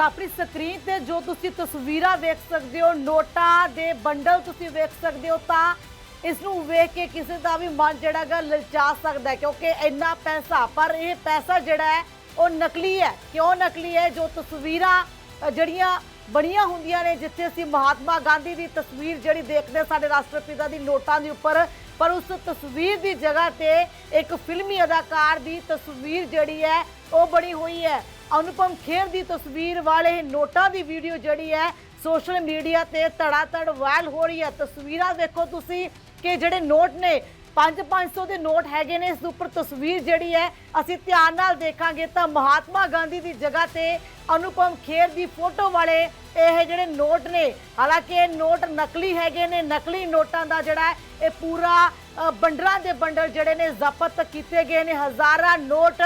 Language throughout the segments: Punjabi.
ਤਾਂ ਆਪਣੀ ਸਕਰੀਨ ਤੇ ਜੋ ਤੁਸੀਂ ਤਸਵੀਰਾਂ ਵੇਖ ਸਕਦੇ ਹੋ, ਨੋਟਾਂ ਦੇ ਬੰਡਲ ਤੁਸੀਂ ਵੇਖ ਸਕਦੇ ਹੋ, ਤਾਂ ਇਸ ਨੂੰ ਵੇਖ ਕੇ ਕਿਸੇ ਦਾ ਵੀ ਮਨ ਜਿਹੜਾ ਗਾ ਲਲਚਾ ਸਕਦਾ ਕਿਉਂਕਿ ਇੰਨਾ ਪੈਸਾ, ਪਰ ਇਹ ਪੈਸਾ ਜਿਹੜਾ ਹੈ, ਉਹ ਨਕਲੀ ਹੈ। ਕਿਉਂ ਨਕਲੀ ਹੈ? ਜੋ ਤਸਵੀਰਾਂ ਜਿਹੜੀਆਂ ਬਣੀਆਂ ਹੁੰਦੀਆਂ ਨੇ, ਜਿੱਥੇ ਅਸੀਂ ਮਹਾਤਮਾ ਗਾਂਧੀ ਦੀ ਤਸਵੀਰ ਜਿਹੜੀ ਦੇਖਦੇ ਹਾਂ, ਸਾਡੇ ਰਾਸ਼ਟਰਪਿਤਾ ਦੀ ਨੋਟਾਂ ਦੇ ਉੱਪਰ, ਪਰ ਉਸ ਤਸਵੀਰ ਦੀ ਜਗ੍ਹਾ ਤੇ ਇੱਕ ਫਿਲਮੀ ਅਦਾਕਾਰ ਦੀ ਤਸਵੀਰ ਜਿਹੜੀ ਹੈ, ਉਹ ਬਣੀ ਹੋਈ ਹੈ। ਅਨੁਪਮ ਖੇਰ ਦੀ ਤਸਵੀਰ ਵਾਲੇ ਨੋਟਾਂ ਦੀ ਵੀਡੀਓ ਜਿਹੜੀ ਹੈ ਸੋਸ਼ਲ ਮੀਡੀਆ ਤੇ ਧੜਾਧੜ ਵਾਇਰਲ ਹੋ ਰਹੀ ਹੈ। ਤਸਵੀਰਾਂ ਦੇਖੋ ਤੁਸੀਂ ਕਿ ਜਿਹੜੇ ਨੋਟ ਨੇ 5-500 ਦੇ ਨੋਟ ਹੈਗੇ ਨੇ। ਇਸ ਦੇ ਉੱਪਰ ਤਸਵੀਰ ਜਿਹੜੀ ਹੈ, ਅਸੀਂ ਧਿਆਨ ਨਾਲ ਦੇਖਾਂਗੇ ਤਾਂ ਮਹਾਤਮਾ ਗਾਂਧੀ ਦੀ ਜਗ੍ਹਾ ਤੇ ਅਨੁਪਮ ਖੇਰ ਦੀ ਫੋਟੋ ਵਾਲੇ ਇਹ ਜਿਹੜੇ ਨੋਟ ਨੇ, ਹਾਲਾਂਕਿ ਇਹ ਨੋਟ ਨਕਲੀ ਹੈਗੇ ਨੇ। ਨਕਲੀ ਨੋਟਾਂ ਦਾ ਜਿਹੜਾ ਇਹ ਪੂਰਾ ਬੰਡਰਾਂ ਦੇ ਬੰਡਰ ਜਿਹੜੇ ਨੇ, ਜ਼ਬਤ ਕੀਤੇ ਗਏ ਨੇ। ਹਜ਼ਾਰਾਂ ਨੋਟ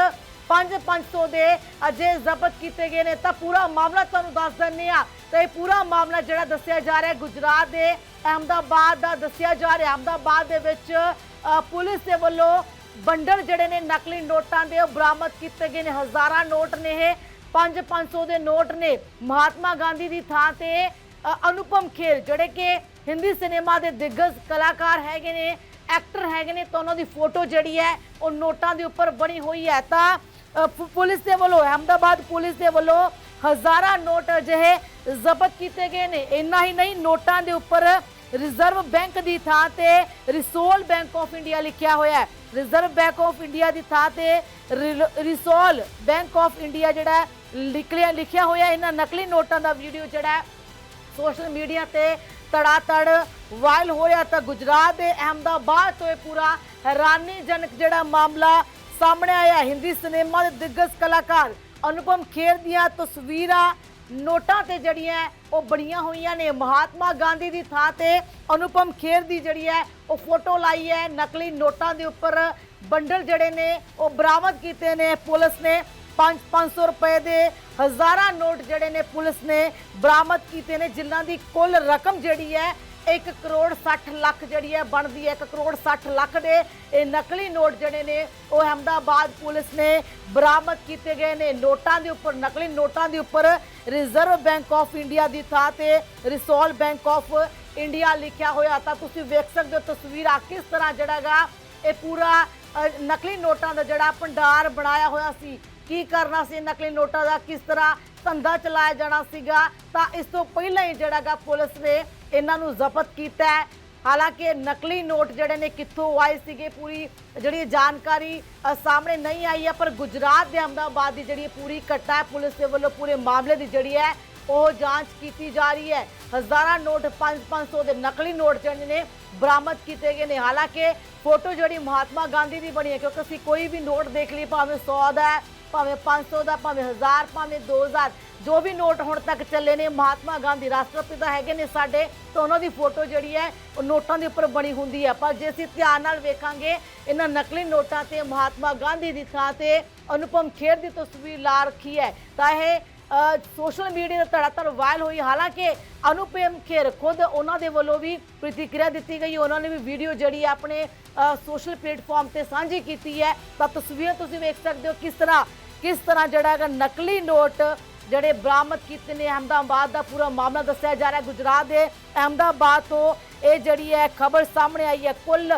5-500 ਦੇ ਅਜੇ ਜ਼ਬਤ ਕੀਤੇ ਗਏ ਨੇ। ਤਾਂ ਪੂਰਾ ਮਾਮਲਾ ਤੁਹਾਨੂੰ ਦੱਸ ਦਿੰਨੇ ਆ ਤਾਂ ਇਹ ਪੂਰਾ ਮਾਮਲਾ ਜਿਹੜਾ ਦੱਸਿਆ ਜਾ ਰਿਹਾ ਗੁਜਰਾਤ ਦੇ ਅਹਮਦਾਬਾਦ ਦਾ ਦੱਸਿਆ ਜਾ ਰਿਹਾ ਅਹਮਦਾਬਾਦ ਦੇ ਵਿੱਚ ਪੁਲਿਸ ਦੇ ਵੱਲੋਂ ਬੰਡਲ ਜਿਹੜੇ ਨੇ ਨਕਲੀ ਨੋਟਾਂ ਦੇ, ਉਹ ਬਰਾਮਦ ਕੀਤੇ ਗਏ ਨੇ। ਹਜ਼ਾਰਾਂ ਨੋਟ ਨੇ ਇਹ। 5-500 ਦੇ ਨੋਟ ਨੇ। ਮਹਾਤਮਾ ਗਾਂਧੀ ਦੀ ਥਾਂ ਤੇ ਅਨੁਪਮ ਖੇਰ, ਜਿਹੜੇ ਕਿ ਹਿੰਦੀ ਸਿਨੇਮਾ ਦੇ ਦਿੱਗਜ ਕਲਾਕਾਰ ਹੈਗੇ ਨੇ, ਐਕਟਰ ਹੈਗੇ ਨੇ, ਤਾਂ ਉਹਨਾਂ ਦੀ ਫੋਟੋ ਜਿਹੜੀ ਹੈ, ਉਹ ਨੋਟਾਂ ਦੇ ਉੱਪਰ ਬਣੀ ਹੋਈ ਹੈ। ਤਾਂ ਪੁਲਿਸ ਦੇ ਵੱਲੋਂ ਅਹਮਦਾਬਾਦ ਪੁਲਿਸ ਦੇ ਵੱਲੋਂ ਹਜ਼ਾਰਾਂ ਨੋਟ ਅਜਿਹੇ ਜ਼ਬਤ ਕੀਤੇ ਗਏ ਨੇ ਇੰਨਾ ਹੀ ਨਹੀਂ ਨੋਟਾਂ ਦੇ ਉੱਪਰ ਰਿਜ਼ਰਵ ਬੈਂਕ ਦੀ ਥਾਂ ਤੇ ਰਿਸੋਲ ਬੈਂਕ ਆਫ ਇੰਡੀਆ ਲਿਖਿਆ ਹੋਇਆ ਹੈ ਰਿਜ਼ਰਵ ਬੈਂਕ ਆਫ ਇੰਡੀਆ ਦੀ ਥਾਂ ਤੇ ਰਿਸੋਲ ਬੈਂਕ ਆਫ ਇੰਡੀਆ ਜਿਹੜਾ ਹੈ, ਲਿਖਿਆ ਲਿਖਿਆ ਹੋਇਆ ਇਹਨਾਂ ਨਕਲੀ ਨੋਟਾਂ ਦਾ ਵੀਡੀਓ ਜਿਹੜਾ ਸੋਸ਼ਲ ਮੀਡੀਆ ਤੇ ਤੜਾਤੜ ਵਾਇਰਲ ਹੋਇਆ ਤਾਂ ਗੁਜਰਾਤ ਦੇ ਅਹਮਦਾਬਾਦ ਤੋਂ ਇਹ ਪੂਰਾ ਹੈਰਾਨੀਜਨਕ ਜਿਹੜਾ ਮਾਮਲਾ ਸਾਹਮਣੇ ਆਇਆ ਹਿੰਦੀ ਸਿਨੇਮਾ ਦੇ ਦਿੱਗਜ ਕਲਾਕਾਰ ਅਨੁਪਮ ਖੇਰ ਦੀਆਂ ਤਸਵੀਰਾਂ। ਨੋਟਾਂ ਤੇ ਜਿਹੜੀਆਂ ਉਹ ਬਣੀਆਂ ਹੋਈਆਂ ਨੇ। ਮਹਾਤਮਾ ਗਾਂਧੀ ਦੀ ਥਾਂ ਤੇ ਅਨੁਪਮ ਖੇਰ ਦੀ ਜਿਹੜੀ ਹੈ, ਉਹ ਫੋਟੋ ਲਾਈ ਹੈ। ਨਕਲੀ ਨੋਟਾਂ ਦੇ ਉੱਪਰ ਬੰਡਲ ਜਿਹੜੇ ਨੇ, ਉਹ ਬਰਾਮਦ ਕੀਤੇ ਨੇ ਪੁਲਿਸ ਨੇ। 5-500 ਰੁਪਏ ਦੇ ਹਜ਼ਾਰਾਂ ਨੋਟ ਜਿਹੜੇ ਨੇ ਪੁਲਿਸ ਨੇ ਬਰਾਮਦ ਕੀਤੇ ਨੇ, ਜਿਨ੍ਹਾਂ ਦੀ ਕੁੱਲ ਰਕਮ ਜਿਹੜੀ ਹੈ 1 ਕਰੋੜ 60 ਲੱਖ ਜਿਹੜੀ ਹੈ ਬਣਦੀ ਹੈ 1 ਕਰੋੜ 60 ਲੱਖ ਦੇ ਇਹ ਨਕਲੀ ਨੋਟ ਜਿਹੜੇ ਨੇ, ਉਹ ਅਹਮਦਾਬਾਦ ਪੁਲਿਸ ਨੇ ਬਰਾਮਦ ਕੀਤੇ ਗਏ ਨੇ। ਨੋਟਾਂ ਦੇ ਉੱਪਰ, ਨਕਲੀ ਨੋਟਾਂ ਦੇ ਉੱਪਰ ਰਿਜ਼ਰਵ ਬੈਂਕ ਆਫ ਇੰਡੀਆ ਦੀ ਥਾਂ ਤੇ ਰਿਸੋਲ ਬੈਂਕ ਆਫ ਇੰਡੀਆ ਲਿਖਿਆ ਹੋਇਆ। ਤਾਂ ਤੁਸੀਂ ਵੇਖ ਸਕਦੇ ਹੋ ਤਸਵੀਰਾਂ ਕਿਸ ਤਰ੍ਹਾਂ ਜਿਹੜਾਗਾ ਇਹ ਪੂਰਾ ਨਕਲੀ ਨੋਟਾਂ ਦਾ ਜਿਹੜਾ ਭੰਡਾਰ ਬਣਾਇਆ ਹੋਇਆ ਸੀ। ਕੀ ਕਰਨਾ ਸੀ ਨਕਲੀ ਨੋਟਾਂ ਦਾ? ਕਿਸ ਤਰ੍ਹਾਂ ਧੰਦਾ ਚਲਾਇਆ ਜਾਣਾ ਸੀਗਾ? ਤਾਂ ਇਸ ਤੋਂ ਪਹਿਲਾਂ ਹੀ ਜਿਹੜਾਗਾ ਪੁਲਿਸ ਨੇ ਇਹਨਾਂ ਨੂੰ ਜ਼ਬਤ ਕੀਤਾ ਹੈ। ਹਾਲਾਂਕਿ ਨਕਲੀ ਨੋਟ ਜਿਹੜੇ ਨੇ ਕਿੱਥੋਂ ਆਏ ਸੀਗੇ, ਪੂਰੀ ਜਿਹੜੀ ਜਾਣਕਾਰੀ ਸਾਹਮਣੇ ਨਹੀਂ ਆਈ ਹੈ, ਪਰ ਗੁਜਰਾਤ ਦੇ ਅਹਮਦਾਬਾਦ ਦੀ ਜਿਹੜੀ ਪੂਰੀ ਘਟਨਾ ਹੈ, ਪੁਲਿਸ ਦੇ ਵੱਲੋਂ ਪੂਰੇ ਮਾਮਲੇ ਦੀ ਜਿਹੜੀ ਹੈ, ਉਹ ਜਾਂਚ ਕੀਤੀ ਜਾ ਰਹੀ ਹੈ। ਹਜ਼ਾਰਾਂ ਨੋਟ 5-500 ਦੇ ਨਕਲੀ ਨੋਟ ਜਿਹੜੇ ਨੇ ਬਰਾਮਦ ਕੀਤੇ ਗਏ ਨੇ। ਹਾਲਾਂਕਿ ਫੋਟੋ ਜਿਹੜੀ ਮਹਾਤਮਾ ਗਾਂਧੀ ਦੀ ਬਣੀ ਹੈ, ਕਿਉਂਕਿ ਅਸੀਂ ਕੋਈ ਵੀ ਨੋਟ ਦੇਖ ਲਈ, ਭਾਵੇਂ 100 ਦਾ ਹੈ ਭਾਵੇਂ 500 ਦਾ, ਭਾਵੇਂ 1000 ਭਾਵੇਂ 2000 ਜੋ ਵੀ ਨੋਟ ਹੁਣ ਤੱਕ ਚੱਲੇ ਨੇ, ਮਹਾਤਮਾ ਗਾਂਧੀ ਰਾਸ਼ਟਰਪਿਤਾ ਹੈਗੇ ਨੇ ਸਾਡੇ, ਤਾਂ ਉਹਨਾਂ ਦੀ ਫੋਟੋ ਜਿਹੜੀ ਹੈ, ਉਹ ਨੋਟਾਂ ਦੇ ਉੱਪਰ ਬਣੀ ਹੁੰਦੀ ਹੈ। ਪਰ ਜੇ ਅਸੀਂ ਧਿਆਨ ਨਾਲ ਵੇਖਾਂਗੇ, ਇਹਨਾਂ ਨਕਲੀ ਨੋਟਾਂ ਤੇ ਮਹਾਤਮਾ ਗਾਂਧੀ ਦੀ ਥਾਂ ਤੇ ਅਨੁਪਮ ਖੇਰ ਦੀ ਤਸਵੀਰ ਲਾ ਰੱਖੀ ਹੈ। ਤਾਂ ਇਹ ਸੋਸ਼ਲ ਮੀਡੀਆ ਤੇ ਧੜਾਧੜ ਵਾਇਰਲ ਹੋਈ। ਹਾਲਾਂਕਿ ਅਨੁਪਮ ਖੇਰ ਖੁਦ ਉਹਨਾਂ ਦੇ ਵੱਲੋਂ ਵੀ ਪ੍ਰਤੀਕਿਰਿਆ ਦਿੱਤੀ ਗਈ। ਉਹਨਾਂ ਨੇ ਵੀ ਵੀਡੀਓ ਜਿਹੜੀ ਹੈ ਆਪਣੇ ਸੋਸ਼ਲ ਪਲੇਟਫਾਰਮ ਤੇ ਸਾਂਝੀ ਕੀਤੀ ਹੈ। ਤਾਂ ਤਸਵੀਰਾਂ ਤੁਸੀਂ ਵੇਖ ਸਕਦੇ ਹੋ ਕਿਸ ਤਰ੍ਹਾਂ ਕਿਸ ਤਰ੍ਹਾਂ ਜਿਹੜਾ ਹੈਗਾ ਨਕਲੀ ਨੋਟ ਜਿਹੜੇ ਬਰਾਮਦ ਕੀਤੇ ਨੇ। ਅਹਮਦਾਬਾਦ ਦਾ ਪੂਰਾ ਮਾਮਲਾ ਦੱਸਿਆ ਜਾ ਰਿਹਾ। ਗੁਜਰਾਤ ਦੇ ਅਹਮਦਾਬਾਦ ਤੋਂ ਇਹ ਜਿਹੜੀ ਹੈ ਖਬਰ ਸਾਹਮਣੇ ਆਈ ਹੈ। ਕੁੱਲ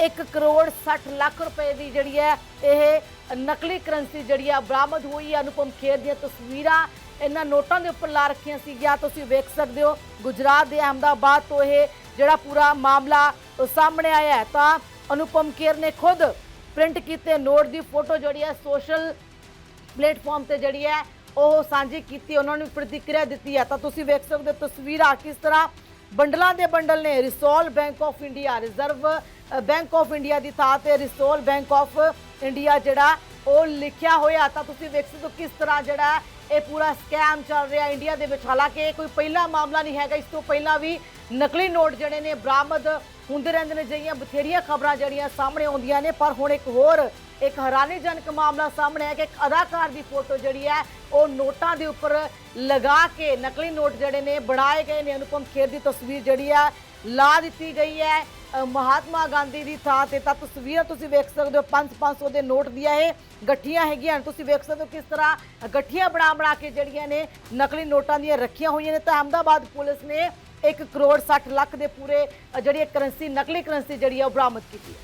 1 ਕਰੋੜ 60 ਲੱਖ ਰੁਪਏ ਦੀ ਜਿਹੜੀ ਹੈ ਇਹ ਨਕਲੀ ਕਰੰਸੀ ਜਿਹੜੀ ਹੈ ਬਰਾਮਦ ਹੋਈ ਹੈ ਅਨੁਪਮ ਖੇਰ ਦੀਆਂ ਤਸਵੀਰਾਂ। ਇਹਨਾਂ ਨੋਟਾਂ ਦੇ ਉੱਪਰ ਲਾ ਰੱਖੀਆਂ ਸੀਗੀਆਂ। ਤੁਸੀਂ ਵੇਖ ਸਕਦੇ ਹੋ, ਗੁਜਰਾਤ ਦੇ ਅਹਮਦਾਬਾਦ ਤੋਂ ਇਹ ਜਿਹੜਾ ਪੂਰਾ ਮਾਮਲਾ ਸਾਹਮਣੇ ਆਇਆ ਹੈ। ਤਾਂ ਅਨੁਪਮ ਖੇਰ ਨੇ ਖੁਦ ਪ੍ਰਿੰਟ ਕੀਤੇ ਨੋਟ ਦੀ ਫੋਟੋ ਜਿਹੜੀ ਹੈ ਸੋਸ਼ਲ ਪਲੇਟਫਾਰਮ ਤੇ ਜਿਹੜੀ ਹੈ ਉਹ ਸਾਂਝੀ ਕੀਤੀ, ਉਹਨਾਂ ਨੂੰ ਪ੍ਰਤੀਕਿਰਿਆ ਦਿੱਤੀ ਹੈ। ਤਾਂ ਤੁਸੀਂ ਵੇਖ ਸਕਦੇ ਹੋ ਤਸਵੀਰਾਂ ਕਿਸ ਤਰ੍ਹਾਂ ਬੰਡਲਾਂ ਦੇ ਬੰਡਲ ਨੇ Resolve Bank of India Reserve Bank of India ਦੀ ਥਾਂ ਤੇ ਰਿਸੋਲ ਬੈਂਕ ਆਫ ਇੰਡੀਆ ਜਿਹੜਾ ਉਹ ਲਿਖਿਆ ਹੋਇਆ। ਤਾਂ ਤੁਸੀਂ ਵੇਖ ਸਕਦੇ ਹੋ ਕਿਸ ਤਰ੍ਹਾਂ ਜਿਹੜਾ ਇਹ ਪੂਰਾ ਸਕੈਮ ਚੱਲ ਰਿਹਾ ਇੰਡੀਆ ਦੇ ਵਿੱਚ। ਹਾਲਾਂਕਿ ਇਹ ਕੋਈ ਪਹਿਲਾ ਮਾਮਲਾ ਨਹੀਂ ਹੈਗਾ। ਇਸ ਤੋਂ ਪਹਿਲਾਂ ਵੀ ਨਕਲੀ ਨੋਟ ਜਿਹੜੇ ਨੇ ਬਰਾਮਦ ਹੁੰਦੇ ਰਹਿੰਦੇ ਨੇ। ਜਿਹੜੀਆਂ ਬਥੇਰੀਆਂ ਖਬਰਾਂ ਜਿਹੜੀਆਂ ਸਾਹਮਣੇ ਆਉਂਦੀਆਂ ਨੇ। ਪਰ ਹੁਣ ਇੱਕ ਹੋਰ ਇੱਕ ਹੈਰਾਨੀਜਨਕ ਮਾਮਲਾ ਸਾਹਮਣੇ ਆਇਆ ਕਿ ਇੱਕ ਅਦਾਕਾਰ ਦੀ ਫੋਟੋ ਜਿਹੜੀ ਹੈ, ਉਹ ਨੋਟਾਂ ਦੇ ਉੱਪਰ ਲਗਾ ਕੇ ਨਕਲੀ ਨੋਟ ਜਿਹੜੇ ਨੇ ਬਣਾਏ ਗਏ ਨੇ। ਅਨੁਪਮ ਖੇਰ ਦੀ ਤਸਵੀਰ ਜਿਹੜੀ ਹੈ, ਲਾ ਦਿੱਤੀ ਗਈ ਹੈ। ਮਹਾਤਮਾ ਗਾਂਧੀ ਦੀ ਥਾਂ ਤੇ ਤਾਂ ਤਸਵੀਰਾਂ ਤੁਸੀਂ ਵੇਖ ਸਕਦੇ ਹੋ 5-500 ਦੇ ਨੋਟ ਦੀਆਂ ਇਹ ਗੱਠੀਆਂ ਹੈਗੀਆਂ ਹਨ। ਤੁਸੀਂ ਵੇਖ ਸਕਦੇ ਹੋ ਕਿਸ ਤਰ੍ਹਾਂ ਗੱਠੀਆਂ ਬਣਾ ਬਣਾ ਕੇ ਜਿਹੜੀਆਂ ਨੇ ਨਕਲੀ ਨੋਟਾਂ ਦੀਆਂ ਰੱਖੀਆਂ ਹੋਈਆਂ ਨੇ। ਤਾਂ ਅਹਿਮਦਾਬਾਦ ਪੁਲਿਸ ਨੇ 1 ਕਰੋੜ 60 ਲੱਖ ਦੇ ਪੂਰੇ ਜਿਹੜੀ ਕਰੰਸੀ, ਨਕਲੀ ਕਰੰਸੀ ਜਿਹੜੀ ਆ ਉਹ ਬਰਾਮਦ ਕੀਤੀ ਹੈ।